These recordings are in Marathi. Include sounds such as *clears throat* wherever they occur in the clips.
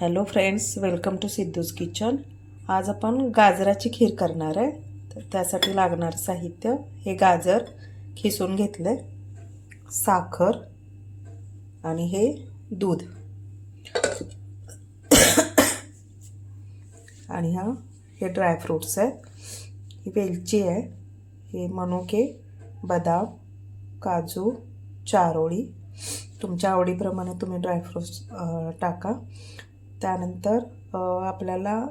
Hello friends welcome to Siddhu's kitchen आज आपण गाजराची खीर करणार आहे. तर त्यासाठी लागणारं साहित्य. हे गाजर खिसून घेतले साखर आणि हे दूध. आणि हा हे ड्रायफ्रूट्स आहे. ही वेलची आहे. हे मनुके बदाम काजू चारोळी. तुमच्या आवडीप्रमाणे तुम्ही ड्रायफ्रूट्स टाका. त्यानंतर आपल्याला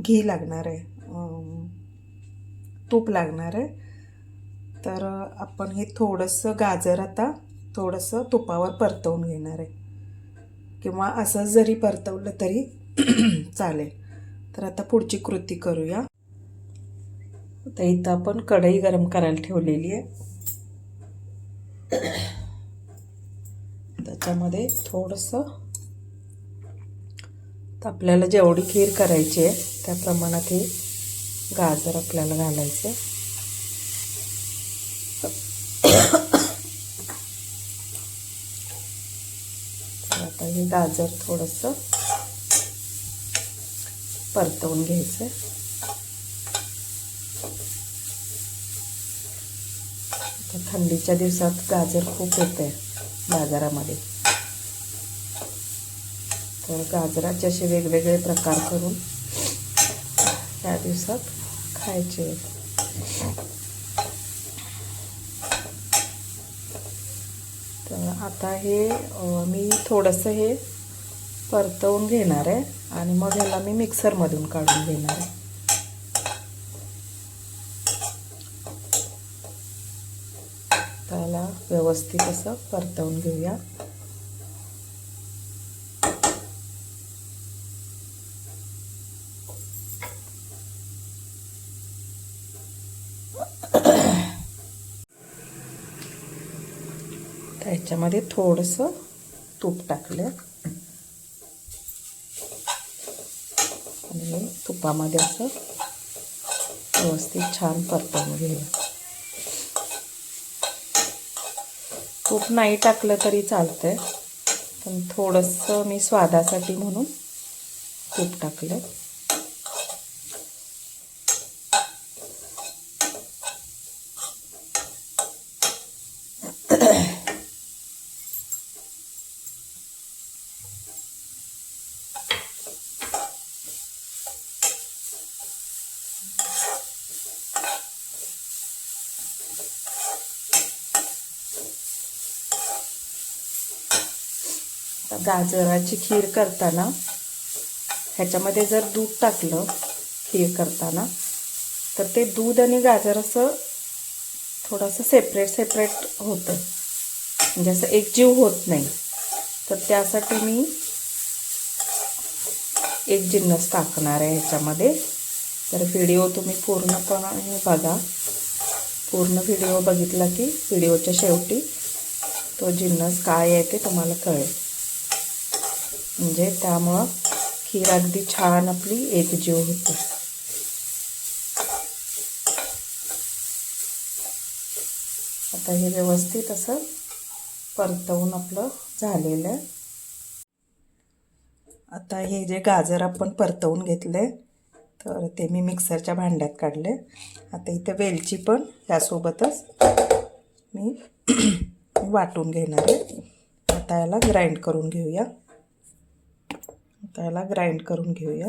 घी लागणार आहे. तूप लागणार आहे. तर आपण हे थोडंसं गाजर आता थोडंसं तुपावर परतवून घेणार आहे. किंवा असं जरी परतवलं तरी *clears throat* चालेल. तर आता पुढची कृती करूया. तर इथं आपण कढई गरम करायला ठेवलेली आहे. *clears throat* त्याच्यामध्ये थोडंसं तर आपल्याला जेवढी खीर करायची आहे त्या प्रमाणात हे गाजर आपल्याला घालायचे. आता हे गाजर थोडंसं परतवून घ्यायचं आता थंडीच्या दिवसात गाजर खूप येते बाजारामध्ये. तर गाजराचे असे वेगवेगळे प्रकार करून त्या दिवसात खायचे. तर आता हे मी थोडंसं हे परतवून घेणार आहे आणि मग ह्याला मी मिक्सरमधून काढून घेणार आहे. त्याला व्यवस्थित असं परतवून घेऊया. त्याच्यामध्ये थोडंसं तूप टाकलं आणि तुपामध्ये असं व्यवस्थित छान परतवून घेऊया. तूप नाही टाकलं तरी चालतंय पण थोडंसं मी स्वादासाठी म्हणून तूप टाकलं गाजराची खीर करताना ह्याच्यामध्ये जर दूध टाकलं खीर करताना तर ते दूध आणि गाजर असं थोडंसं सेपरेट सेपरेट होतं. म्हणजे असं एकजीव होत नाही. तर त्यासाठी मी एक जिन्नस टाकणार आहे ह्याच्यामध्ये. तर व्हिडिओ तुम्ही पूर्णपणे बघा. पूर्ण व्हिडिओ बघितला की व्हिडिओच्या शेवटी तो जिन्नस काय आहे ते तुम्हाला कळेल. म्हणजे त्यामुळं खीर अगदी छान आपली एकजीव होते. आता हे व्यवस्थित असं परतवून आपलं झालेलं आहे. आता हे जे गाजर आपण परतवून घेतले तर ते मी मिक्सरच्या भांड्यात काढले. आता इथे वेलची पण यासोबतच मी *clears throat* वाटून घेणार आहे. आता याला ग्राइंड करून घेऊया. त्याला ग्राइंड करून घेऊया.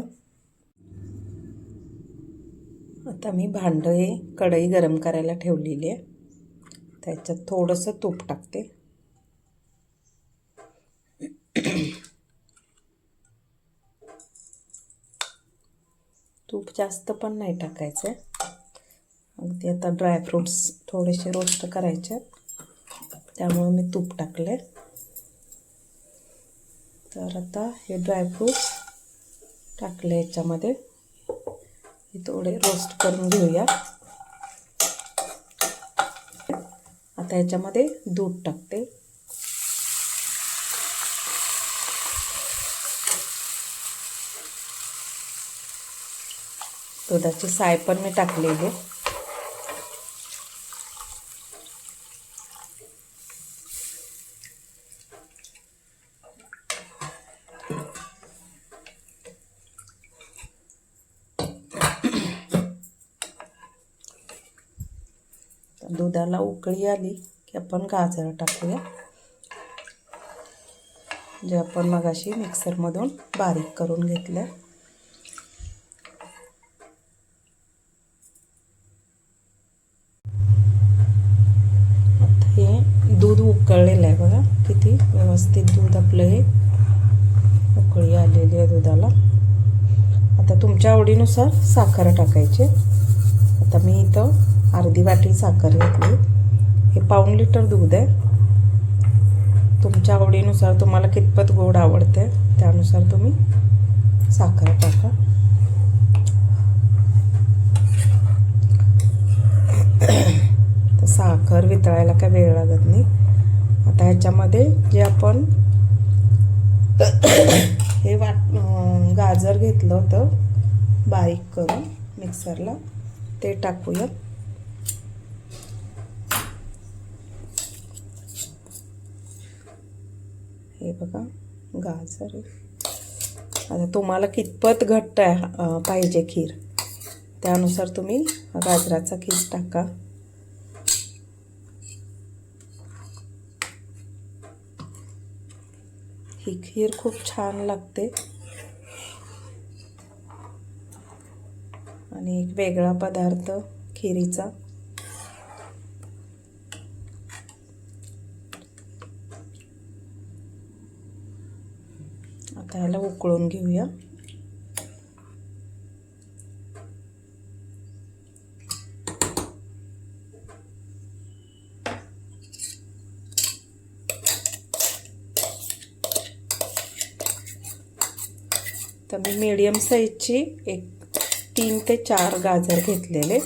आता मी भांडं हे कढई गरम करायला ठेवलेली आहे. त्याच्यात थोडंसं तूप टाकते. तूप जास्त पण नाही टाकायचं. अगदी आता ड्रायफ्रूट्स थोडेसे रोस्ट करायचे त्यामुळे मी तूप टाकले तर आता हे ड्रायफ्रूट्स टाकले याच्यामध्ये. हे थोडे रोस्ट करून घेऊया. आता याच्यामध्ये दूध टाकते. दुधाची साय पण मी टाकलेली आहे उकळी आली की आपण गाजर टाकूया. जे आपण मगाशी मिक्सरमधून बारीक करून घेतलं. आता हे दूध उकळलेलं आहे बघा. किती व्यवस्थित दूध आपलं हे उकळी आलेली आहे दुधाला. आता तुमच्या आवडीनुसार साखर टाकायची. आता मी इथं अर्धी वाटी साखर घेतली. हे पाऊण लिटर दूध आहे. तुमच्या आवडीनुसार तुम्हाला कितपत गोड आवडते त्यानुसार तुम्ही साखर टाका. तर साखर वितळायला काय वेळ लागत नाही. आता ह्याच्यामध्ये जे आपण हे वाट गाजर घेतलं होतं बारीक करून मिक्सरला ते टाकूया हे बघा गाजर आता तुम्हाला कितपत घट्ट आहे पाहिजे खीर त्यानुसार तुम्ही गाजराचा खीस टाका. ही खीर खूप छान लागते. आणि एक वेगळा पदार्थ खिरीचा. आता ह्याला उकळून घेऊया. तर मी मीडियम साईजची एक तीन ते चार गाजर घेतलेले.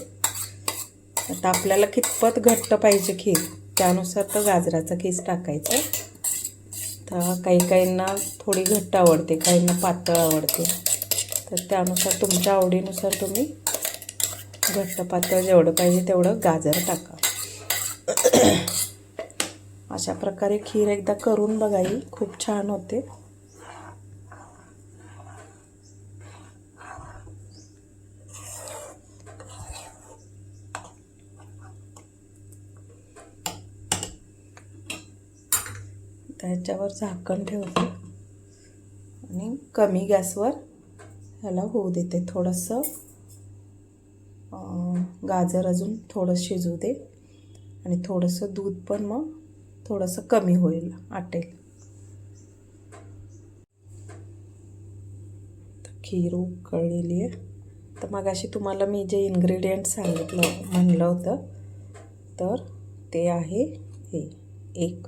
आता आपल्याला कितपत घट्ट पाहिजे खीर त्यानुसार तर गाजराचा खीस टाकायचा. तर काही काहींना थोडी घट्ट आवडते काहींना पातळ आवडते. तर त्यानुसार तुमच्या आवडीनुसार तुम्ही घट्ट पातळ जेवढं पाहिजे तेवढं गाजर टाका. *clears throat* अशा प्रकारे खीर एकदा करून बघा ही खूप छान होते. त्याच्यावर झाकण ठेवते. आणि कमी गॅसवर ह्याला होऊ देते थोडंसं. गाजर अजून थोडं शिजू दे. आणि थोडंसं दूध पण मग थोडंसं कमी होईल आटेल. तर खीर उकळलेली आहे. तर मग अशी तुम्हाला मी जे इन्ग्रेडियंट सांगितलं म्हणलं होतं तर ते आहे हे. एक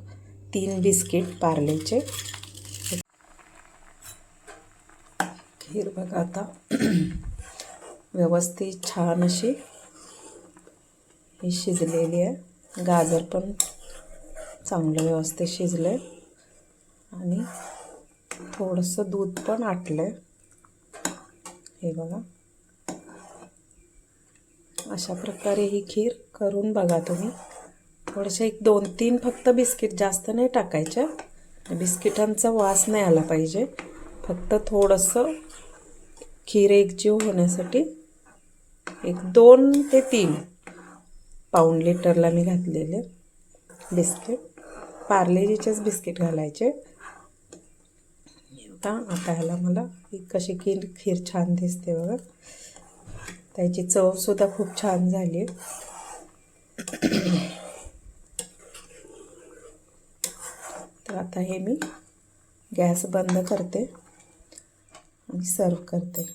तीन बिस्किट पार्लेचे. खीर बघा आता. व्यवस्थित छान अशी ही शिजलेली आहे. गाजर पण चांगलं व्यवस्थित शिजलं आहे आणि थोडंसं दूध पण आटलं आहे हे बघा. अशा प्रकारे ही खीर करून बघा तुम्ही. थोडेसे एक दोन तीन फक्त बिस्किट जास्त नाही टाकायच्या बिस्किटांचा वास नाही आला पाहिजे. फक्त थोडंसं खीर एकजीव होण्यासाठी एक दोन ते तीन पाऊण लिटरला मी घातलेले बिस्किट. पार्लेजीचेच बिस्किट घालायचे. आता आता ह्याला मला एक कशी खीर खीर छान दिसते बघा. त्याची चवसुद्धा खूप छान झाली आहे. तर आता हे मी गॅस बंद करते आणि सर्व करते.